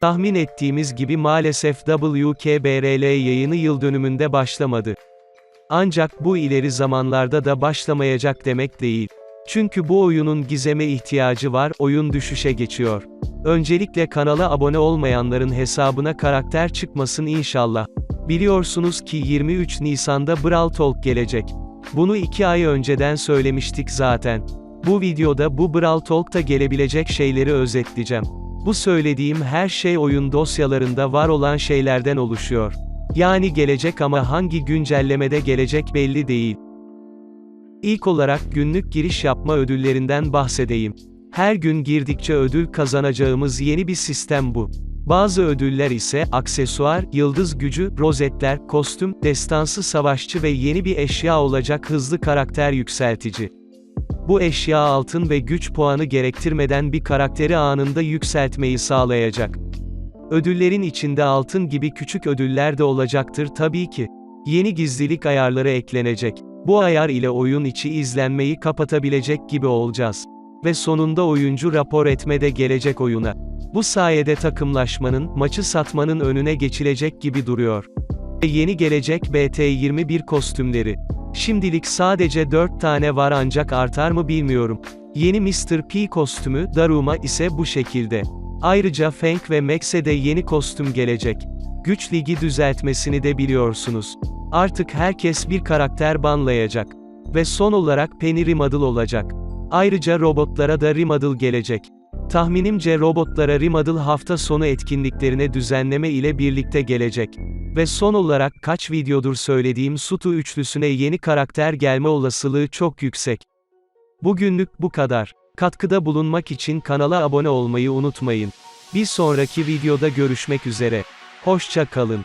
Tahmin ettiğimiz gibi maalesef WKBRL yayını yıl dönümünde başlamadı. Ancak bu ileri zamanlarda da başlamayacak demek değil. Çünkü bu oyunun gizeme ihtiyacı var, oyun düşüşe geçiyor. Öncelikle kanala abone olmayanların hesabına karakter çıkmasın inşallah. Biliyorsunuz ki 23 Nisan'da Brawl Talk gelecek. Bunu 2 ay önceden söylemiştik zaten. Bu videoda bu Brawl Talk'ta gelebilecek şeyleri özetleyeceğim. Bu söylediğim her şey oyun dosyalarında var olan şeylerden oluşuyor. Yani gelecek ama hangi güncellemede gelecek belli değil. İlk olarak günlük giriş yapma ödüllerinden bahsedeyim. Her gün girdikçe ödül kazanacağımız yeni bir sistem bu. Bazı ödüller ise aksesuar, yıldız gücü, rozetler, kostüm, destansı savaşçı ve yeni bir eşya olacak hızlı karakter yükseltici. Bu eşya altın ve güç puanı gerektirmeden bir karakteri anında yükseltmeyi sağlayacak. Ödüllerin içinde altın gibi küçük ödüller de olacaktır tabii ki. Yeni gizlilik ayarları eklenecek. Bu ayar ile oyun içi izlenmeyi kapatabilecek gibi olacağız. Ve sonunda oyuncu rapor etme de gelecek oyuna. Bu sayede takımlaşmanın, maçı satmanın önüne geçilecek gibi duruyor. Ve yeni gelecek BT21 kostümleri. Şimdilik sadece 4 tane var ancak artar mı bilmiyorum. Yeni Mr. P kostümü, Daruma ise bu şekilde. Ayrıca Fang ve Max'e de yeni kostüm gelecek. Güç ligi düzeltmesini de biliyorsunuz. Artık herkes bir karakter banlayacak. Ve son olarak Penny Rimaddle olacak. Ayrıca robotlara da Rimaddle gelecek. Tahminimce robotlara Rimaddle hafta sonu etkinliklerine düzenleme ile birlikte gelecek. Ve son olarak kaç videodur söylediğim Sutu üçlüsüne yeni karakter gelme olasılığı çok yüksek. Bugünlük bu kadar. Katkıda bulunmak için kanala abone olmayı unutmayın. Bir sonraki videoda görüşmek üzere. Hoşça kalın.